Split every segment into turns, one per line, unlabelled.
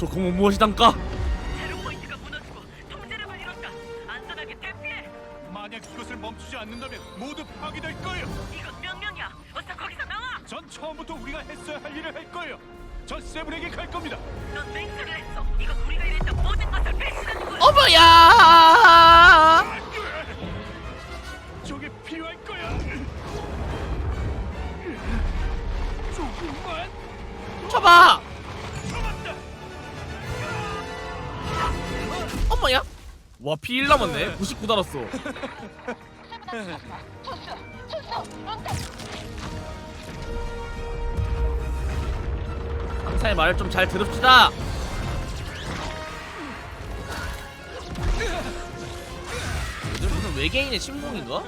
저 검은 무엇이단가?
제로 포인트가 무너지고 통제력을 잃었다. 안전하게 대피해.
만약 이것을 멈추지 않는다면 모두 파괴될 거예요.
이건 명령이야. 어서 거기서 나와.
전 처음부터 우리가 했어야 할 일을 할 거예요. 전 세븐에게 갈 겁니다.
넌
피1 남았네. 99 달았어. 상사의 말을 좀 잘 들읍시다. 이들 무슨 외계인의 침공인가?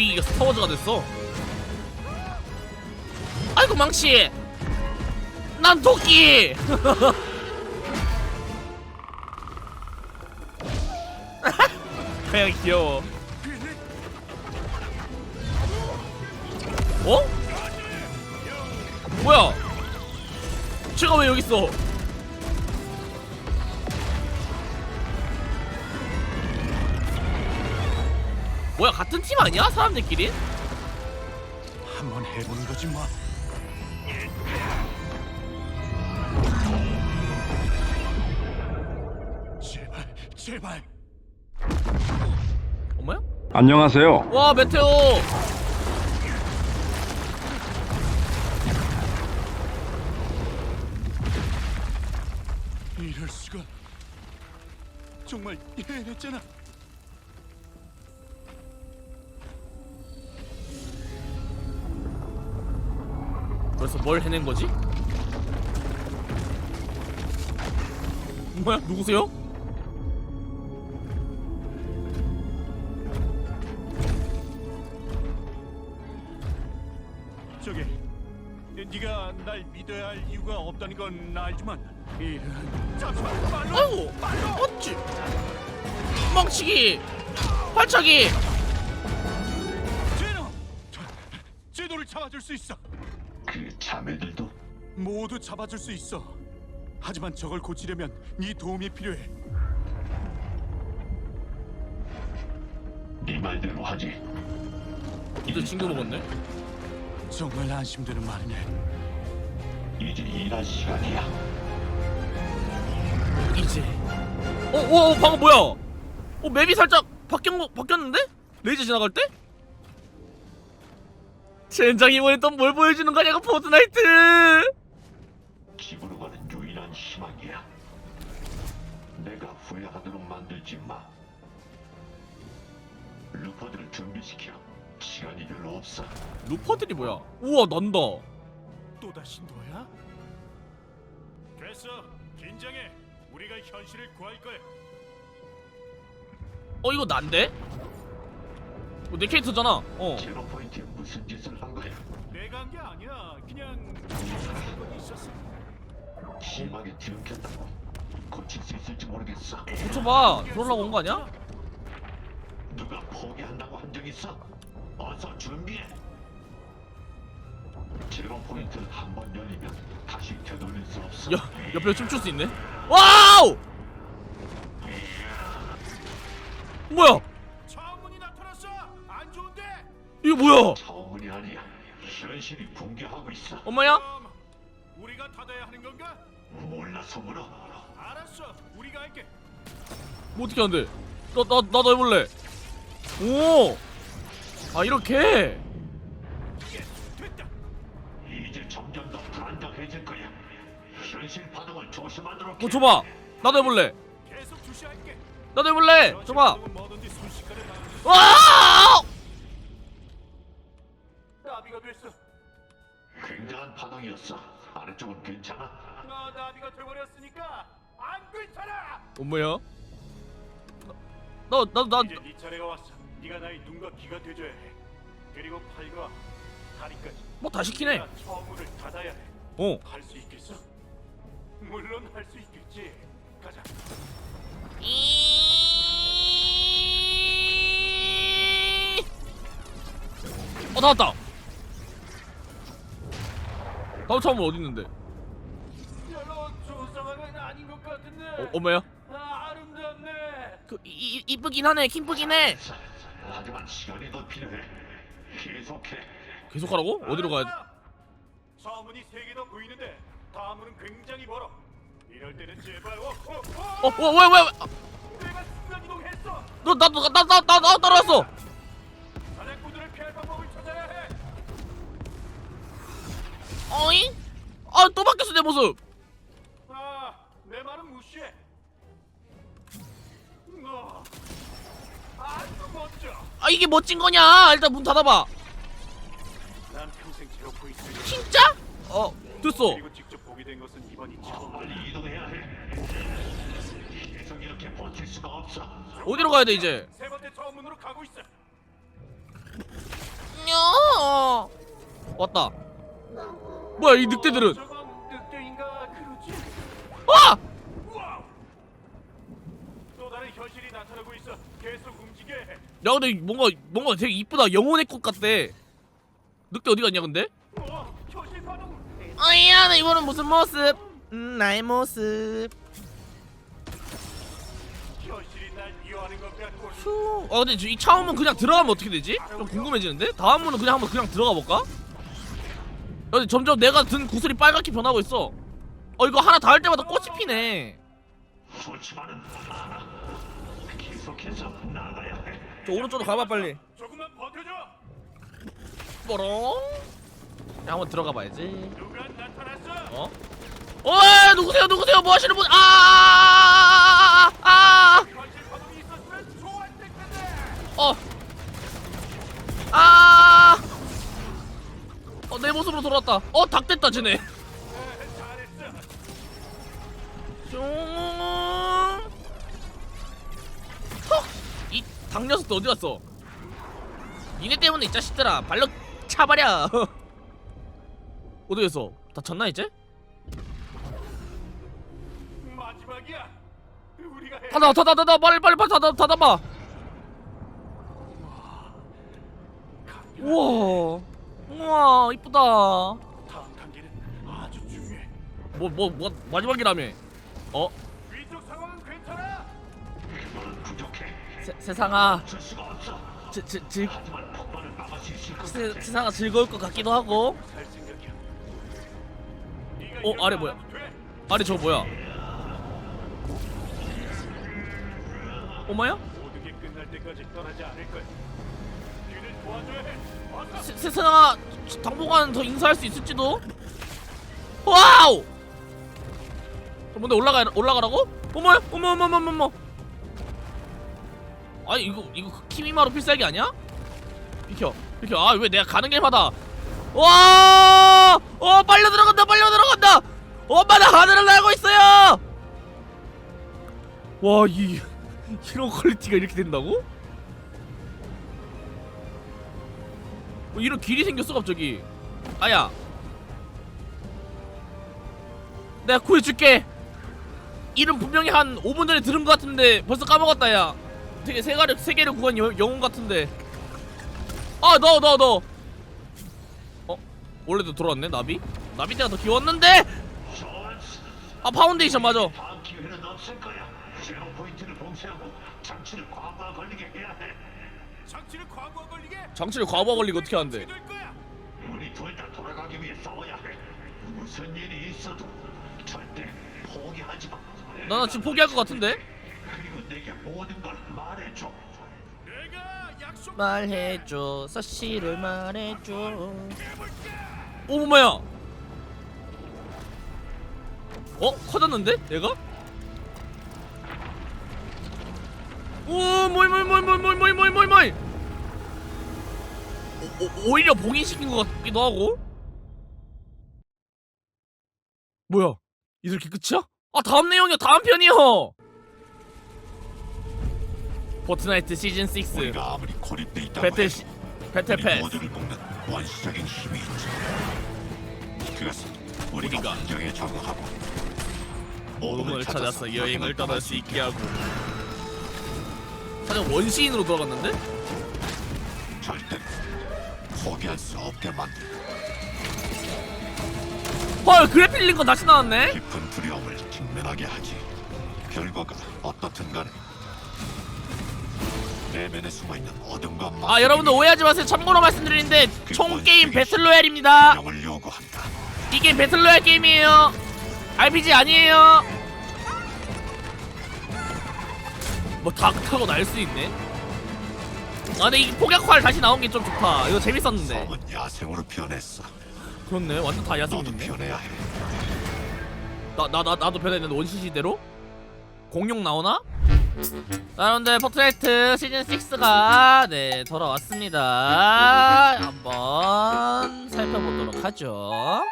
분위기가 스타워즈가 됐어. 아이고 망치. 난 도끼. 그냥 귀여워. 어? 뭐야? 쟤가 왜 여기 있어? 뭐야 같은 팀 아니야? 사람들끼리?
한번 해보는 거지 뭐. 제발, 제발.
엄마야?
안녕하세요.
와 메테오
이럴 수가. 정말 해냈잖아.
그래서 뭘 해낸 거지? 뭐야 누구세요?
저기, 네가 날 믿어야 할 이유가 없다는 건 알지만, 이 잠시만, 말로.
아이고 어찌 멍치기 발차기
제노, 저, 제노를 잡아줄 수 있어.
그 자매들도
모두 잡아줄 수 있어. 하지만 저걸 고치려면 네 도움이 필요해.
네 말대로 하지.
이들 친구 먹었네
정말 안심되는 말이네.
이제 일할 시간이야.
이제 어, 어, 어 방금 뭐야 어 맵이 살짝 바뀐 거 바뀌었는데? 레이저 지나갈 때? 젠장 이번에 또 뭘 보여주는 거냐고 포드나이트
집으로 가는 유일한 희망이야. 내가 후회하도록 만들지 마. 루퍼들을 준비시켜. 시간이 별로 없어.
루퍼들이 뭐야 우와 난다
또 다시 너야? 됐어. 긴장해. 우리가 현실을 구할 거야.
어 이거 난데? 어, 내 캐릭터잖아 어
제로 포인트에 무슨 짓을 한 거야?
내가 한 게 아니야. 그냥 사건이 있었어.
심하게 뒤엉켰다고. 고칠 수 있을지 모르겠어.
고쳐봐 그러려고 온 거 아니야?
누가 포기한다고 한 적 있어? 어서 준비해. 제로 포인트 한번 열리면 다시 되돌릴 수 없어.
야 옆에 춤출 수 있네 와우 뭐야 이거 뭐야
처음이 아니야. 현실이 붕괴하고 있어.
엄마야
우리가 닫아야 하는 건가?
몰라서 물어.
알았어. 우리가 할게.
뭐 어떻게 하는데 나나 나도 해볼래 오 아 이렇게
예, 됐다.
이제 점점 더 불안정해질 거야. 현실 반응을 조심하도록.
뭐
해.
줘봐 나도 해볼래
계속 주시할게.
나도 해볼래 줘봐
식으로 뭐든지 순식간에
나와
굉장한 파동이었어. 아래쪽은 괜찮아?
너 나비가 돼버렸으니까 안 괜찮아.
뭐야? 나, 나, 나,
이제 네 차례가 왔어. 네가 나의 눈과 귀가 돼줘야 해. 그리고 팔과 다리까지.
뭐 다시 키네.
처음을 닫아야 해.
어,
할 수 있겠어? 물론 할 수 있겠지. 가자.
어 나왔다. 다음 차원은 어디 있는데
별로 좋은 상황은 아닌 것 같은데.
어, 엄마야
아, 아름답네.
그 이, 이- 이쁘긴 하네 킹쁘긴 해
하지만 시간이 더 필요해. 계속해.
계속하라고? 어디로 가야 돼?
서문이 세 개 더 보이는데 다음은 굉장히 멀어. 이럴 때는 제발 어, 어,
어, 왜, 왜, 왜?
내가 순간 이동했어.
너, 나, 나, 나, 나, 나, 나 따라왔어. 어잉? 아, 또 바뀌었어, 내 모습.
아, 내 말은 무시해. 어, 아주 멋져.
아, 이게 멋진 거냐? 일단 문 닫아봐.
난 평생 제로포.
진짜? 어, 됐어.
그리고 직접 보게 된 것은 이번이 처음.
빨리 이동해야 해. 계속 이렇게 버틸 수가 없어.
어디로 가야 돼, 이제?
세 번째 처음 문으로 가고 있어.
야 왔다. 뭐야, 이 늑대들은? 아! 야, 근데 뭔가, 뭔가 되게 이쁘다. 영혼의 꽃 같대. 늑대 어디 갔냐, 근데? 어이야, 나 이번엔 무슨 모습? 음, 나의 모습. 아, 근데 이 차원문 그냥 들어가면 어떻게 되지? 좀 궁금해지는데? 다음 문은 그냥 한번 그냥 들어가 볼까? 야, 근데 점점 내가 든 구슬이 빨갛게 변하고 있어. 어, 이거 하나 닿을 때마다 꽃이 피네. 저 오른쪽으로 가봐, 빨리. 뽀롱. 야, 한번 들어가 봐야지.
어?
어, 누구세요? 누구세요? 뭐 하시는 분? 아! 아! 아! 아!
현실 반응이 있었으면 좋아할 텐데.
어. 아! 어, 내 모습으로 돌아왔다. 어, 닭 됐다, 쟤네. 이닭 녀석도 어디 갔어? 니네 때문에 이 자식들아 발로 차버려. 어디 갔어? 다쳤나 이제?
마지막이야. 우리가 해.
닫아, 닫아, 닫아, 빨리, 빨리, 빨리 닫아, 닫아봐. 우와, 우와, 이쁘다.
다음 단계는 아주 중요해.
뭐, 뭐, 뭐 마지막이라며? 어?
위쪽 상황은 괜찮아.
그거는 부족해.
세, 세상아,
줄 수가 없어.
지, 지, 지,
하지만 폭발을 막을 수 있을 것
세,
같아.
세상아 즐거울 것 같기도 하고.
네가
어, 아래 뭐야?
돼.
아니 저 뭐야? 엄마야?
모든 게 끝날 때까지 떠나지 않을 거야. 뒤를 도와줘야 해. 어서.
세, 세상아 당분간 더 인사할 수 있을지도. 와우! 저 뭔데 올라가 올라가라고? 어머 어머 어머 어머, 어머. 아니 이거 이거 키미마루 필살기 아니야? 비켜 비켜 아왜 내가 가는 길마다 와! 어 빨려 들어간다 빨려 들어간다 엄마 나 하늘을 날고 있어요 와이 이런 퀄리티가 이렇게 된다고? 뭐 이런 길이 생겼어 갑자기. 아야. 내가 구해줄게. 이름 분명히 한 5분 전에 들은 것 같은데 벌써 까먹었다 야. 되게 세 가를 세 개를 구한 여, 영웅 같은데. 아 넣어 넣어 넣어. 어? 원래도 돌아왔네 나비? 나비 때가 더 귀여웠는데? 아 파운데이션 맞아.
포인트를 봉쇄하고 장치를 과거와 걸리게 해야 해.
장치를 과거와 걸리게.
장치를 과부하 걸리고 어떻게 하는데
될 거야.
우리 둘 다 돌아가기 위해 싸워야 해. 무슨 일이 있어도 절대 포기하지 마.
나, 나 지금 포기할 것 같은데
그리고 내게 모든 걸 말해줘.
내가 약속.
말해줘 사실을 말해줘 오 뭐야 어? 커졌는데? 얘가? 오 뭐이 뭐이 뭐이 뭐이 뭐이 뭐이 뭐이 뭐이 오, 오, 오히려 봉인시킨 것 같기도 하고. 뭐야? 이렇게 끝이야? 아 다음 내용이야 다음 편이요. 포트나이트 시즌 6
우리가 아무리 고립돼 있다고
배틀
해도
시, 배틀
우리
패스.
모두를 묶는 원시적인 힘이 있지. 그것은 우리가
우리가
환경에 적응하고
몸을 찾아서 여행을 떠날 수 있게 하고 사실 원시인으로 돌아갔는데?
절대 포기할 수 없게 만들
헐 그래필 링건 다시 나왔네
깊은 두려움을 직면하게 하지. 결과가 어떻든 간에 내면에 숨어있는 어둠과
아 여러분들 오해하지 마세요 참고로 말씀드리는데 총 게임 배틀로얄입니다
명을 요구한다.
이 게임 배틀로얄 게임이에요 RPG 아니에요 뭐다 타고 날 수 있네 아 근데 이 폭약활 다시 나온 게 좀 좋다 이거 재밌었는데
성은 야생으로 변했어.
그렇네 완전 다
너도
야생이네
변해야 해.
나, 나, 나, 나도 변했는데 원시 시대로? 공룡 나오나? 자 여러분들 포트레이트 시즌 6가 네 돌아왔습니다 한번 살펴보도록 하죠